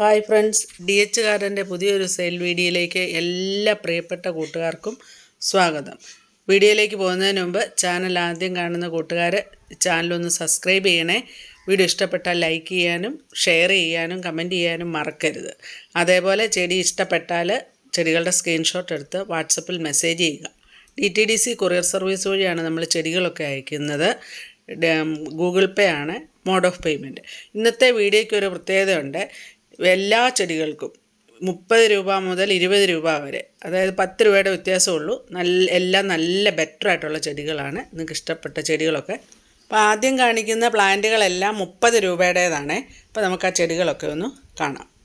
Hi friends D H കാരന്റെ പുതിയൊരു sale വീഡിയോയിലേക്ക് എല്ലാ പ്രിയപ്പെട്ട കൂട്ടുകാർക്കും സ്വാഗതം. വീഡിയോയിലേക്ക് പോകുന്നതിന് മുമ്പ് ചാനൽ ആദ്യം കാണുന്ന കൂട്ടുകാർ ചാനലൊന്ന് സബ്സ്ക്രൈബ് ചെയ്യണേ. വീഡിയോ ഇഷ്ടപ്പെട്ടാൽ ലൈക്ക് ചെയ്യാനും ഷെയർ ചെയ്യാനും കമന്റ് ചെയ്യാനും മറക്കരുത്. അതേപോലെ ചെടി ഇഷ്ടപ്പെട്ടാൽ ചെടികളുടെ സ്ക്രീൻഷോട്ട് എടുത്ത് വാട്സപ്പിൽ മെസ്സേജ് ചെയ്യുക. D T D C courier service വഴിയാണ് നമ്മൾ ചെടികളൊക്കെ അയക്കുന്നത്. ഗൂഗിൾ പേ ആണ് മോഡ് ഓഫ് പേയ്മെന്റ് ഇന്നത്തെ വീഡിയോയ്ക്ക് ഒരു പ്രത്യേകതയുണ്ട്. എല്ലാ ചെടികൾക്കും മുപ്പത് രൂപ മുതൽ ഇരുപത് രൂപ വരെ. അതായത് പത്ത് രൂപയുടെ വ്യത്യാസമുള്ളൂ. നല്ല എല്ലാം നല്ല ബെറ്റർ ആയിട്ടുള്ള ചെടികളാണ് നിങ്ങൾക്ക് ഇഷ്ടപ്പെട്ട ചെടികളൊക്കെ. അപ്പോൾ ആദ്യം കാണിക്കുന്ന പ്ലാന്റുകളെല്ലാം മുപ്പത് രൂപയുടേതാണ്. അപ്പോൾ നമുക്ക് ആ ചെടികളൊക്കെ ഒന്ന് കാണാം.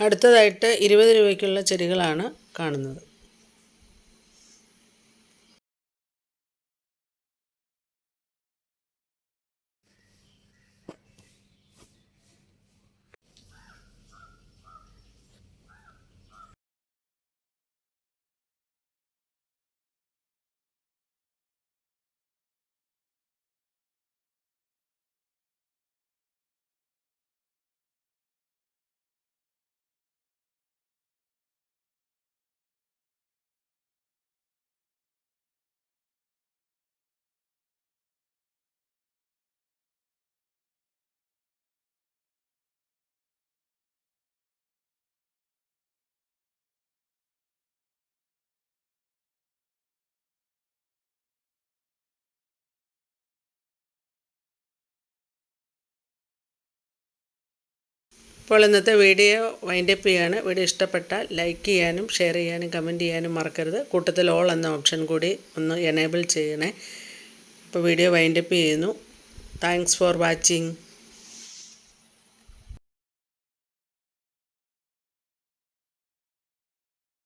അടുത്തതായിട്ട് ഇരുപത് രൂപയ്ക്കുള്ള ചെടികളാണ് കാണുന്നത്. അപ്പോൾ ഇന്നത്തെ വീഡിയോ വൈൻഡപ്പ് ചെയ്യാണ്. വീഡിയോ ഇഷ്ടപ്പെട്ടാൽ ലൈക്ക് ചെയ്യാനും ഷെയർ ചെയ്യാനും കമന്റ് ചെയ്യാനും മറക്കരുത്. കൂട്ടത്തിൽ ഓൾ എന്ന ഓപ്ഷൻ കൂടി ഒന്ന് എനേബിൾ ചെയ്യണേ. അപ്പോൾ വീഡിയോ വൈൻഡപ്പ് ചെയ്യുന്നു. Thanks for watching